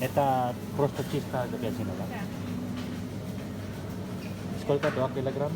Это просто чисто говядина, да? Да. Сколько? 2 килограмм?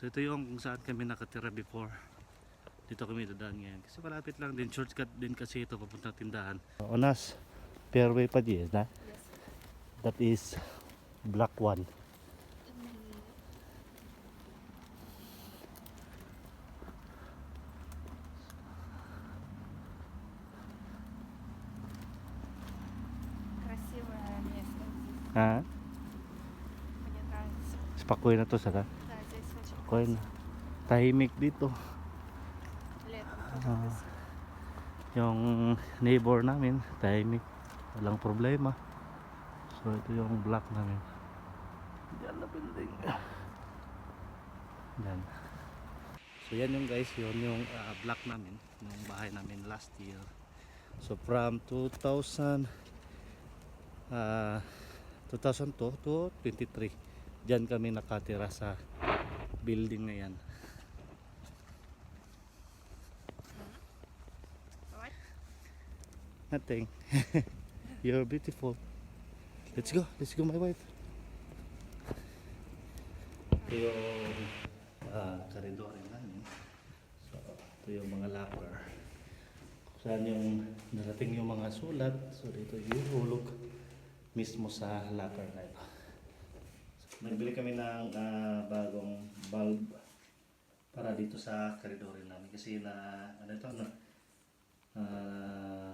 So ito yung kung saan kami nakatira before. Dito kami dadaan ngayon. Kasi malapit lang din. Shortcut din kasi ito papuntang tindahan. Onas, fairway pa di na? Yes. That is black one. Красивое место здесь. Ha? Мне нравится. Spokojna to saka. Kuan. Tahimik dito. Uh, yung neighbor namin, tahimik. Walang problema. So ito yung block namin. Diyan na building. Yan. So yan yung guys, yun yung uh, block namin, yung bahay namin last year. So from 2000 uh, 2002 to 23 diyan kami nakatira sa building na yan. Nothing. You're beautiful. Let's go. Let's go, my wife. Ito yung uh, koridor namin. So, ito yung mga locker. Kung saan yung narating yung mga sulat. So, dito ihulog mismo sa locker na ito. Nagbili kami ng ah, bagong bulb para dito sa koridor namin. Kasi na, ano ito, na, ah,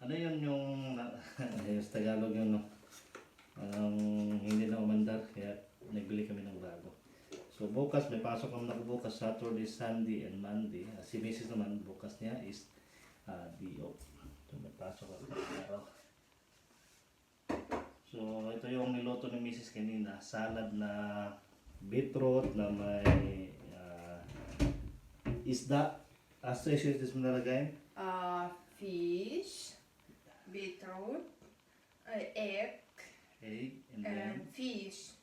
ano yun yung ayos Tagalog yun no? Ang hindi na umandar kaya nagbili kami ng bago. So bukas may pasok naman ako bukas Saturday, Sunday and Monday. Ah, si Mrs. naman bukas niya is uh, DO. So may pasok ako. So ito yung niluto ni Mrs. kanina, salad na beetroot na may ah, isda. Associated mo nalagay? Uh, fish, beetroot, uh, egg, Egg and then and fish,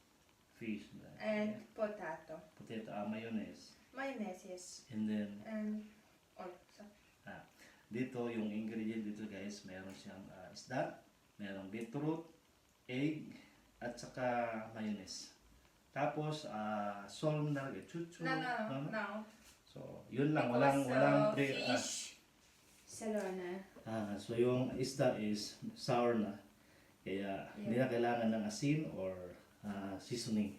fish. and potato. potato, ah, mayonnaise. Mayonnaise, yes. And then, And also. ah, dito yung ingredient dito guys, meron siyang ah, isda, merong beetroot, egg, at saka mayonnaise. Tapos, ah, salt na lagay, chuchu. No, no, no. So, yun lang, walang, Because, walang uh, pre, ah, fish. Salona. ah, so yung isda is sour na. Kaya, hindi na kailangan ng asin or ah, seasoning.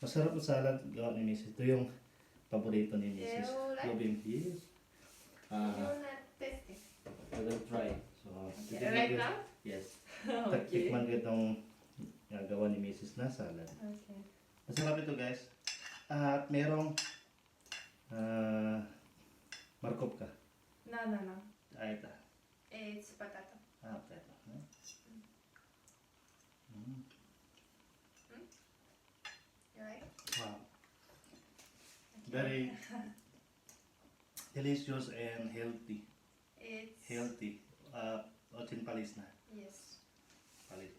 Masarap ang salad gawa ni Mrs. Ito yung paborito ni Mrs. You like? Robin. Yes. Ah. I will try. So, Okay, titikman right now? Yes. okay. Tikman ko itong gagawa ni Mrs. na salad. Okay. Masarap ito guys. At merong ah markop ka. No, no, no. Ay, ito. It's potato. Ah, ito. Hmm? Mm. You like? Wow. Very delicious and healthy. It's Healthy. Uh, otin palis na. yes. Palis.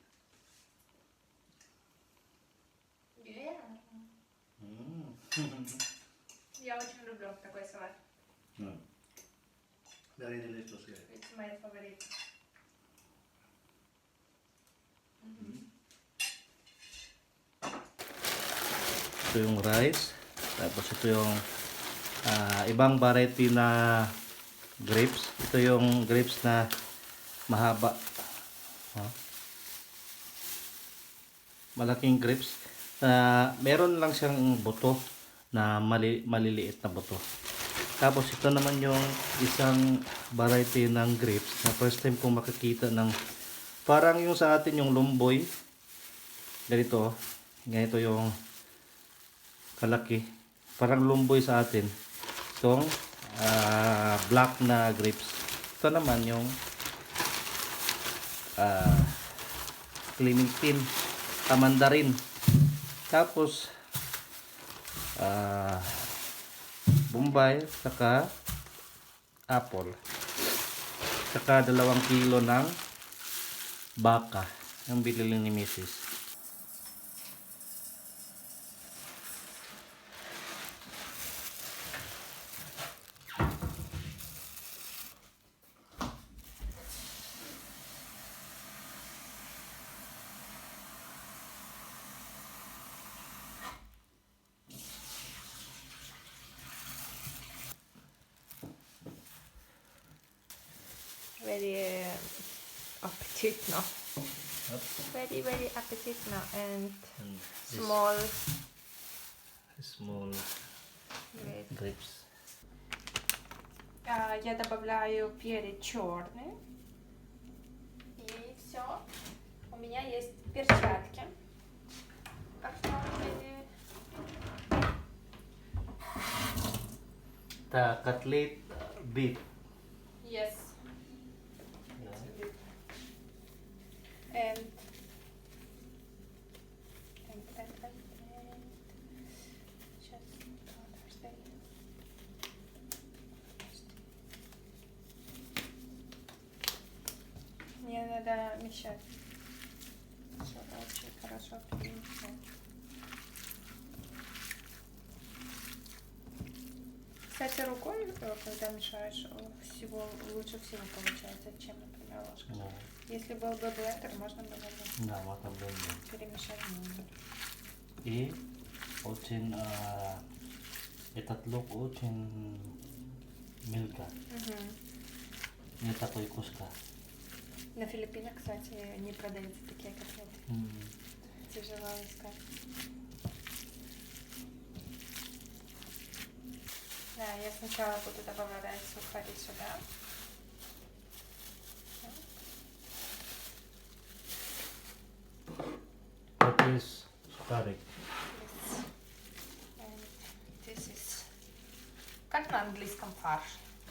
Yeah. Mm. Я очень люблю такой салат. Mm. Very delicious guys. It's my favorite. Ito yung rice. Tapos ito yung ah, ibang variety na grapes. Ito yung grapes na mahaba. Oh. Malaking grapes. Ah, meron lang siyang buto na mali, maliliit na buto. Tapos ito naman yung isang variety ng grapes na first time kong makakita ng parang yung sa atin yung lumboy ganito, ganito yung kalaki. Parang lumboy sa atin. Itong ah, black na grapes. Ito naman yung ah, clementine, ah, mandarin. Tapos, ah, bombay, saka apple. Saka dalawang kilo ng baka. Ang binili ni Mrs. Very uh, appetit now. Very, very appetit now. And And small. small Great. grapes. А, я добавляю перец черный. И все. У меня есть перчатки. Картофель. The cutlet uh, beef. Yes. And and and and, and just Thursday. Мне мешать. Все очень хорошо перемешать. Кстати, рукой, э, когда мешаешь, э, всего лучше всего получается, чем, например, ложкой. No, Если был бы блендер, можно было бы a blender. перемешать немного. И очень uh, этот лук очень мелко. Не такой куска. На Филиппинах, кстати, не продаются такие котлеты. М, Тяжело искать. Да, я сначала буду добавлять сухари сюда. What is. And this is... Как на английском фарш?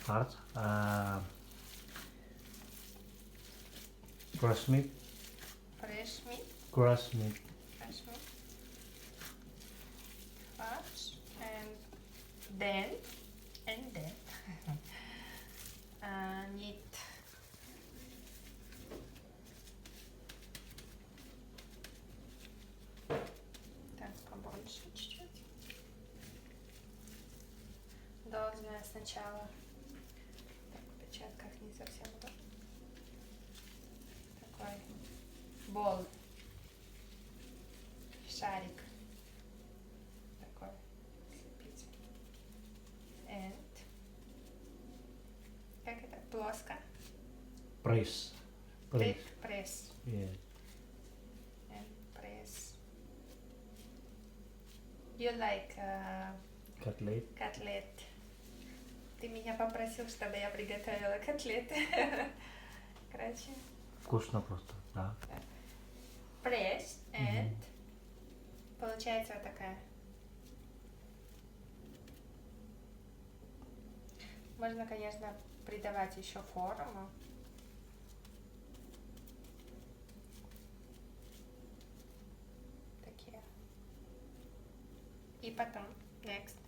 Parts. Uh, crust meat. Fresh meat. Crust meat. Fresh meat. Farsh. And then, and then, uh, need так побольше чуть-чуть. Должна сначала так, в печатках не совсем удобно. Такой бол шарик такой слепить. And как это? Плоско. Press. Press. Пресс. Yeah. Press. You like uh, Cutlet. котлет? Ты меня попросил, чтобы я приготовила котлеты. Короче, Вкусно просто. Да. Пресс and получается вот такая. Можно, конечно, придавать еще форму. Такие. И потом, next,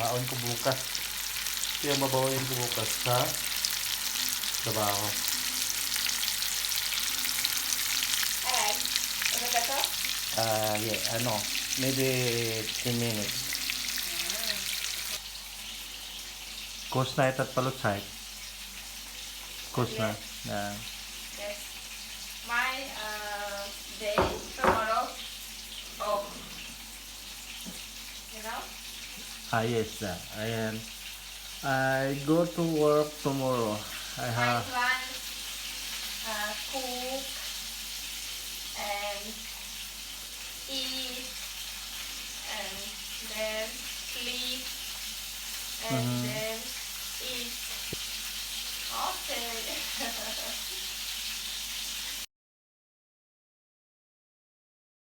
baon ko bukas. Ito yung babawin ko bukas sa trabaho. Alright. Ano ba to? Ah, yeah, ano, maybe 10 minutes. Course na itat palutsay. Course na. Na, Yes. My uh, Ah, yes, and I go to work tomorrow. I have... I plan uh, cook and eat and then sleep and Mhm. then